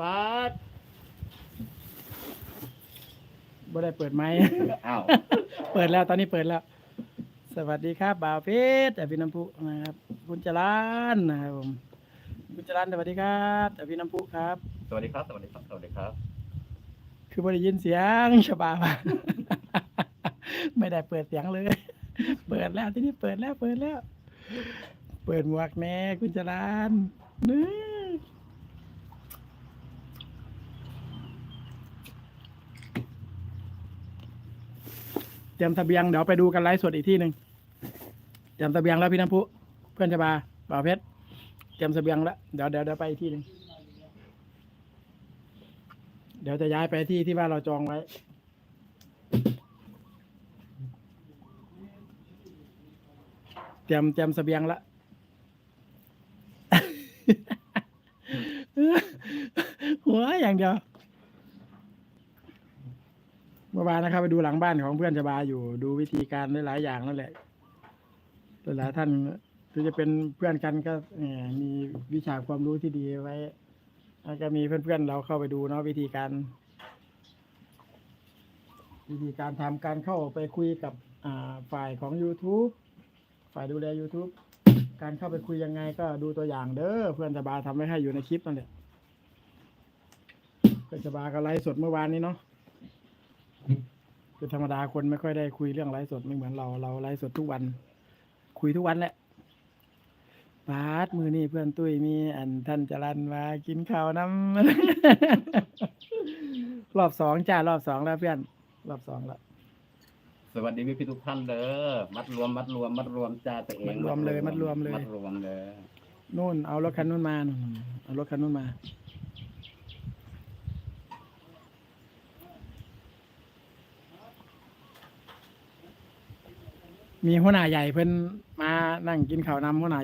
ปัดบ่ได้เปิดไม้อ้าว เปิดแล้วตอนนี้เปิดแล้ว สวัสดีครับบ่าวเพชรอภิน้ำพุนะครับคุณจรันนะครับผมคุณจรันสวัสดีครับอภิน้ำพุครับ สวัสดีครับ สวัสดีครับ สวัสดีครับ คือไม่ได้ยินเสียงฉบาบ ไม่ได้เปิดเสียงเลย เปิดแล้วที่นี่เปิดแล้วเปิดแล้ว เปิดหมวกแน่คุณจรันนี่ เตรียมเสบียงเดี๋ยวไปดูกันไลฟ์สดอีกที่หนึ่งเตรียมเสบียงแล้วพี่น้ำพุเพื่อนชบาบ่าวเพชรเตรียมเสบียงแล้วเดี๋ยวเดี๋ยวเดี๋ยวไปอีกที่หนึ่งเดี๋ยวจะย้ายไปที่ที่ว่าเราจองไว้เตรียมเตรียมเสบียงละหัวอย่างเดียว เมื่อวานนะครับไปดูหลังบ้านของเพื่อนชบาอยู่ ดูวิธีการหลายๆอย่างนั่นแหละหลายๆท่านถึงจะเป็นเพื่อนกันก็มีวิชาความรู้ที่ดีไว้แล้วก็มีเพื่อนๆเราเข้าไปดูเนาะวิธีการ วิธีการทำการเข้าไปคุยกับฝ่ายของ YouTube ฝ่ายดูแล YouTube การเข้าไปคุยยังไงก็ดูตัวอย่างเด้อเพื่อนสบาทำไว้ให้อยู่ในคลิปนั่นแหละเพื่อนสบาก็ไลฟ์สดเมื่อวานนี้เนาะ คือธรรมดาคนไม่ค่อยได้คุยเรื่องไลฟ์สดไม่เหมือนเราเราไลฟ์สดทุกวัน คุยทุกวันแหละบาสมือนี่เพื่อนตุ้ยมีอันท่านจรันมากินข้าวน้ำรอบสองจ้ารอบสองแล้วเพื่อน รอบสองแล้วสวัสดีพี่พี่ๆทุกท่านเด้อมัดรวม มัดรวม มัดรวมจ้าตัวเองมัดรวมเลย มัดรวมเลยมัดรวมเลยนู่นเอารถคันนู้นมานู่นเอารถคันนู้นมา มีหัวหน้าใหญ่เพิ่นมานั่งกินข้าวนำหัวหน้า